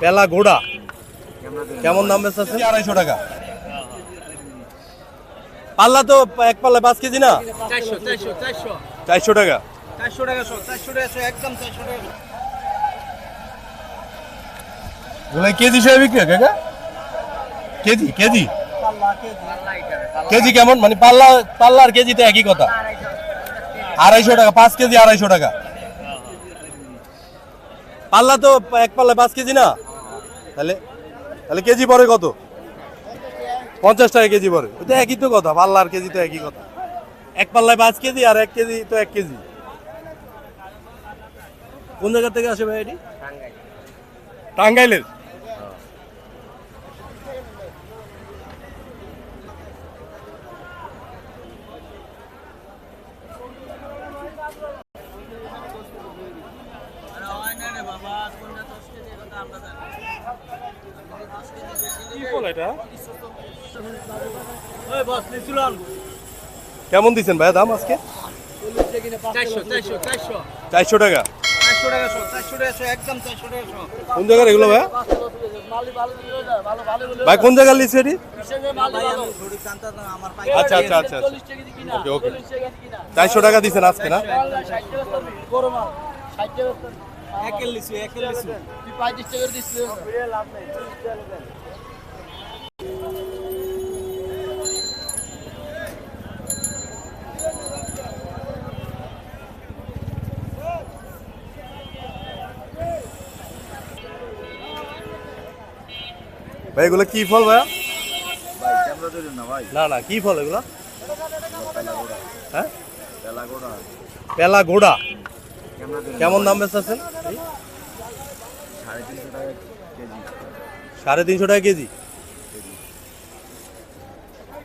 পেলা ঘোড়া কেমন দাম বেচতেছে আড়াইশো টাকা। পাল্লা তো এক পাল্লা পাঁচ কেজি না? চারশো টাকা। চারশো একদম চারশো। কেজি হিসেবে বিক্রি কাকা? K G K G? K G. কেমন? মানে পাল্লা পাল্লা আর কেজি তো একই কথা। আড়াইশো টাকা পাঁচ কেজি আড়াইশো টাকা। পাল্লা তো এক পাল্লা পাঁচ কেজি না? তাহলে তাহলে কেজি পরে কত? পঞ্চাশ টাকা কেজি পরে। তো একই তো কথা পাল্লা আর কেজি তো একই কথা। এক পাল্লায় পাঁচ কেজি আর এক কেজি তো এক কেজি। কোন জায়গা থেকে আসে ভাই এটি? টাঙ্গাইলের কি ফল এটা ওই বস নিছিলাম কেমন দিচ্ছেন ভাইয়া দাম আজকে? চারশো টাকা। কোন জায়গার এগুলো ভাইয়া? ভাই কোন জায়গার লিখছে এটি? আচ্ছা আচ্ছা আচ্ছা ওকে ওকে। চারশো টাকা দিচ্ছেন আজকে না? একের লিচু একের লিচু ভাই এগুলো কি ফল ভাইয়া? ভাই ক্যামেরা ধরুন না ভাই না না কি ফল এগুলো? হ্যাঁ? বেলাগোড়া পেলা ঘোড়া ক্যামেরা ধরুন কেমন দাম কেজি। সাড়ে তিনশো টাকা কেজি?